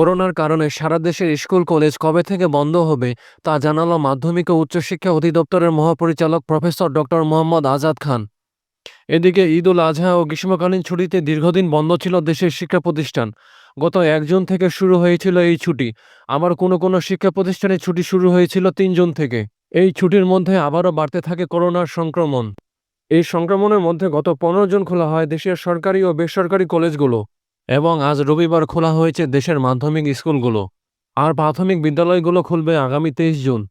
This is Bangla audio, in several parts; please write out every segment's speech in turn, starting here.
করোনার কারণে সারা দেশের স্কুল, কলেজ কবে থেকে বন্ধ হবে তা জানালো মাধ্যমিক ও উচ্চশিক্ষা অধিদপ্তরের মহাপরিচালক প্রফেসর ডক্টর মোহাম্মদ আজাদ খান। এদিকে ঈদ উল আজহা ও গ্রীষ্মকালীন ছুটিতে দীর্ঘদিন বন্ধ ছিল দেশের শিক্ষা প্রতিষ্ঠান। গত এক জুন থেকে শুরু হয়েছিল এই ছুটি। আবার কোনো কোনো শিক্ষা প্রতিষ্ঠানে ছুটি শুরু হয়েছিল তিন জুন থেকে। এই ছুটির মধ্যে আবারও বাড়তে থাকে করোনার সংক্রমণ। এই সংক্রমণের মধ্যে গত পনেরো জন খোলা হয় দেশের সরকারি ও বেসরকারি কলেজগুলো। এবং আজ রবিবার খোলা হয়েছে দেশের মাধ্যমিক স্কুলগুলো। আর প্রাথমিক বিদ্যালয়গুলো খুলবে আগামী তেইশ জুন।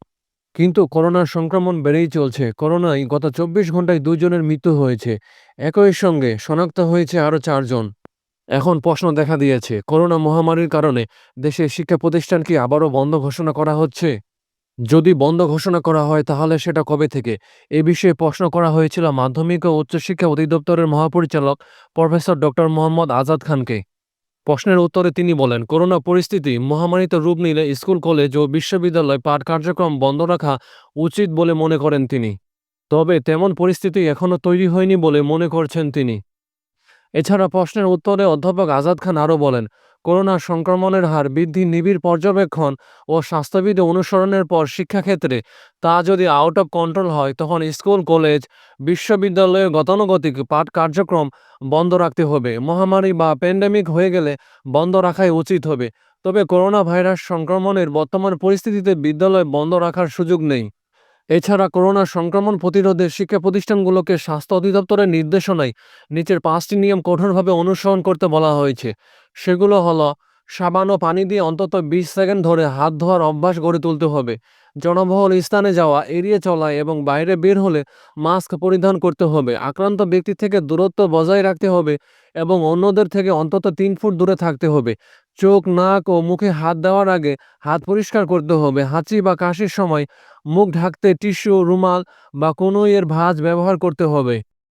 কিন্তু করোনার সংক্রমণ বেড়েই চলছে। করোনায় গত চব্বিশ ঘন্টায় দুজনের মৃত্যু হয়েছে। একই সঙ্গে শনাক্ত হয়েছে আরও চারজন এখন প্রশ্ন দেখা দিয়েছে, করোনা মহামারীর কারণে দেশের শিক্ষা প্রতিষ্ঠান কি আবারও বন্ধ ঘোষণা করা হচ্ছে? যদি বন্ধ ঘোষণা করা হয়, তাহলে সেটা কবে থেকে? এ বিষয়ে প্রশ্ন করা হয়েছিল মাধ্যমিক ও উচ্চশিক্ষা অধিদপ্তরের মহাপরিচালক প্রফেসর ডক্টর মোহাম্মদ আজাদ খানকে। প্রশ্নের উত্তরে তিনি বলেন, করোনা পরিস্থিতি, মহামারীতে রূপ নিলে স্কুল, কলেজ ও বিশ্ববিদ্যালয় পাঠ কার্যক্রম বন্ধ রাখা উচিত বলে মনে করেন তিনি। তবে তেমন পরিস্থিতি এখনও তৈরি হয়নি বলে মনে করছেন তিনি। এছাড়া প্রশ্নের উত্তরে অধ্যাপক আজাদ খান আরও বলেন করোনা সংক্রমণের হার বৃদ্ধি নিবিড় পর্যবেক্ষণ ও স্বাস্থ্যবিধি অনুসরণের পর শিক্ষাক্ষেত্রে তা যদি আউট অফ কন্ট্রোল হয়, তখন স্কুল, কলেজ বিশ্ববিদ্যালয়ে গতানুগতিক পাঠ কার্যক্রম বন্ধ রাখতে হবে। মহামারী বা প্যান্ডেমিক হয়ে গেলে বন্ধ রাখাই উচিত হবে। তবে করোনা ভাইরাস সংক্রমণের বর্তমান পরিস্থিতিতে বিদ্যালয় বন্ধ রাখার সুযোগ নেই। এছাড়া করোনা সংক্রমণ প্রতিরোধে শিক্ষা প্রতিষ্ঠানগুলোকে স্বাস্থ্য অধিদপ্তরের নির্দেশনায় নিচের পাঁচটি নিয়ম কঠোরভাবে অনুসরণ করতে বলা হয়েছে। সেগুলো হলো, সাবান ও পানি দিয়ে অন্তত বিশ সেকেন্ড ধরে হাত ধোয়ার অভ্যাস গড়ে তুলতে হবে, জনবহুল স্থানে যাওয়া, এড়িয়ে চলা এবং বাইরে বের হলে মাস্ক পরিধান করতে হবে, আক্রান্ত ব্যক্তি থেকে দূরত্ব বজায় রাখতে হবে এবং অন্যদের থেকে অন্তত তিন ফুট দূরে থাকতে হবে। চোখ, নাক ও মুখে হাত দেওয়ার আগে হাত পরিষ্কার করতে হবে। হাঁচি বা কাশির সময় মুখ ঢাকতে টিস্যু, রুমাল বা কোনো এর ভাঁজ ব্যবহার করতে হবে।